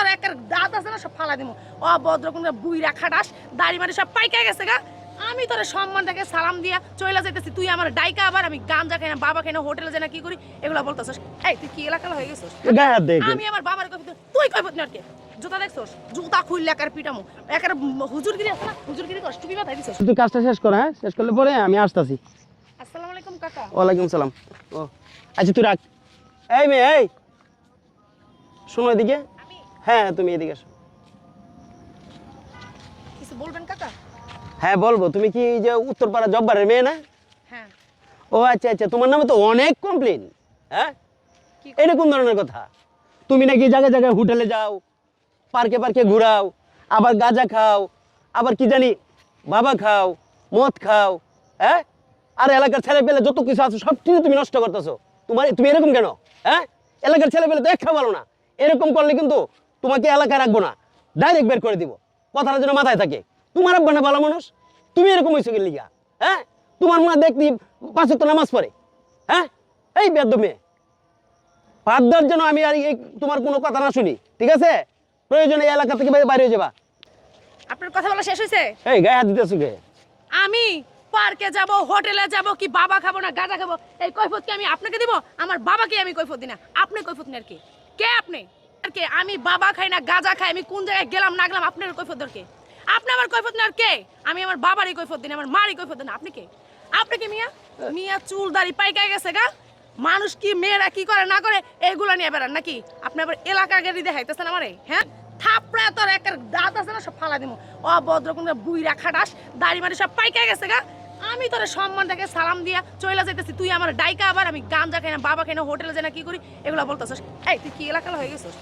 তোর একের দাঁত আছে না সব ফালা দিমু। অভদ্র কোন বুইরা খাটাস দাড়ি মারি সব পাইকা গেছে গা। আমি তোর সম্মান থেকে সালাম দিয়া চইলা যাইতেছি। তুই আমার ডাইকা আবার আমি গাঞ্জা খাই না বাবা খাই না হোটেলে যাই না কি করি? এগুলো বলতেছস। এই তুই কি এলাকা হয়ে গেছিস? আমি আমার বাবার তুই কইবত না কে? জুতা দেখছস? জুতা একার পিটামু একার হুজুরগিরি আছে না হুজুরগিরি টুপি মাথায় দিছস। তুই কাজটা শেষ কর হ্যাঁ? শেষ করলে পরে আমি আসতাছি। আসসালামু আলাইকুম কাকা। ওয়ালাইকুম সালাম। ও। আচ্ছা তুই রাখ। এই মেয়ে এই! শোনো এদিকে হ্যাঁ তুমি এদিকে আসো কিছু বলবেন কাকা? হ্যাঁ বলব। তুমি কি এই যে উত্তরপাড়া জব্বারের মেয়ে না? হ্যাঁ। ও আচ্ছা আচ্ছা তোমার নামে তো অনেক কমপ্লেন হ্যাঁ? কি এটা কোন ধরনের কথা। তুমি নাকি জায়গায় জায়গায় হোটেলে যাও পার্কে পার্কে ঘুরাও আবার গাঁজা খাও আবার কি জানি বাবা খাও মদ খাও হ্যাঁ? আর এলাকার ছেলে পেলে যত কিছু আছে সব কিছু তুমি নষ্ট করতেছো। তোমার তুমি এরকম কেন হ্যাঁ? এলাকার ছেলে পেলে তো একটা ভালো না। এরকম করলে কিন্তু তোমাকে এলাকায় রাখব না ডাইরেক্ট বের করে দিব। কথাটা যেন মাথায় থাকে। তোমার আব্বা না ভালো মানুষ? তুমি এরকম হয়েছো কি লিগা? হ্যাঁ? তোমার মনে দেখতি পাঁচ ওয়াক্ত নামাজ পড়ে। হ্যাঁ? এই বেদ্য মেয়ে। পাঁচদার জন্য আমি আর এই তোমার কোনো কথা না শুনি ঠিক আছে? প্রয়োজনে এই এলাকা থেকে বাইরে হয়ে যাবা। আপনার কথা বলা শেষ হয়েছে এই গায়ে হাত দিতেছো কে? আমি পার্কে যাব হোটেলে যাব কি বাবা খাব না গাঁজা খাব? এই কৈফত কি আমি আপনাকে দিব? আমার বাবাকে আমি কৈফত দিই না। আপনি কৈফত নেন কি। কে আপনি? কে আমি বাবা খাই না গাঁজা খাই, আমি কোন জায়গায় গেলাম না গেলাম আপনার কৈফত কে আপনি আমার কৈফত নেন কে? আমি আমার বাবারই কৈফত দিন, আমার মারই কৈফত দিন, আপনি কে? আপনি কি মিয়া? মিয়া চুল দাড়ি পাইকায় গেছে গা। মানুষ কি মেয়েরা কি করে না করে এইগুলো নিয়ে বেড়ান নাকি? আপনি আবার এলাকা গেড়ি দেখাইতেছেন আমারে হ্যাঁ? থাপড়া তোর একের দাঁত আছে না, সব ফালা দিমু। অভদ্র কোন বুইরা খাটাস, দাড়ি মারি সব পাইকা গেছে গা। আমি তোর সম্মান থেকে সালাম দিয়া চইলা যাইতেছি। তুই আমার ডাইকা আবার আমি গাঞ্জা খাই না বাবা খাই না হোটেলে যাই না কি করি? এগুলো বলতেছস। এই তুই কি এলাকা হয়ে গেছিস?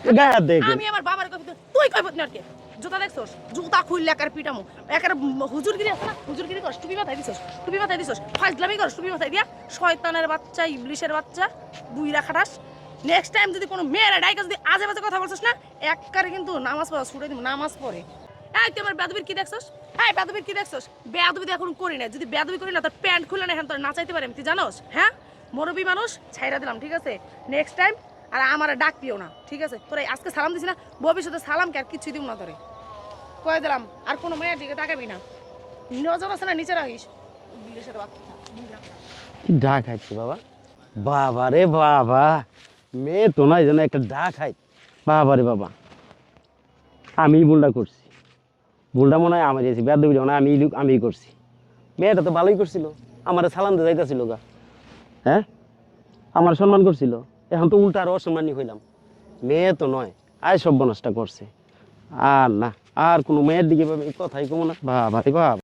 আমি আমার বাবার কইতে তুই কইবত না কে জুতা দেখছস? জুতা খুললে একার পিটামু। একার হুজুরগিরি আছে না? হুজুরগিরি করস টুপি মাথায় দিছস। টুপি মাথায় দিছস। ফাজলামি করস টুপি মাথায় দিয়া শয়তানের বাচ্চা ইবলিশের বাচ্চা বুইরা খাটাস। নেক্সট টাইম যদি কোনো মেয়েরা ডাইকা যদি আজে বাজে কথা বলছিস না একবারে কিন্তু নামাজ পড়া ছুটে দিব নামাজ পড়ে। এই তুই আমার বেদবির কি দেখছস? এই বেদবির কি দেখছস? বেদবি তো এখন করি না যদি বেদবি করি না, তোর প্যান্ট খুলে না, এখন তোর নাচাইতে পারি তুই জানোস? হ্যাঁ? মুরব্বী মানুষ, ছাইরা দিলাম, ঠিক আছে? নেক্সট টাইম আর আমার ডাক দিও না, ঠিক আছে? তোরা আজকে সালাম দিছি না, ভবিষ্যতে সালাম কে আর কিছুই দিব না তোরে। কয়ে দিলাম, আর কোনো মেয়ের দিকে তাকাবি না। নজর আছে না, নিচে রাখিস। কি ডাক খাইছে বাবা? বাবা রে বাবা। মেয়ে তো নয় যেন একটা ডাক খাই বাবা রে বাবা। আমি ভুলটা করছি। ভুলটা মনে হয় আমার এসেছি বেদ মনে আমি আমি করছি। মেয়েটা তো ভালোই করছিল, আমার সালাম দিয়ে যাইতেছিল গা। হ্যাঁ? আমার সম্মান করছিল, এখন তো উল্টা আর অসম্মানই হইলাম। মেয়ে তো নয়, আয় সব বনসটা করছে। আর না, আর কোনো মেয়ের দিকে কথাই কমো না। বাবা বাবা।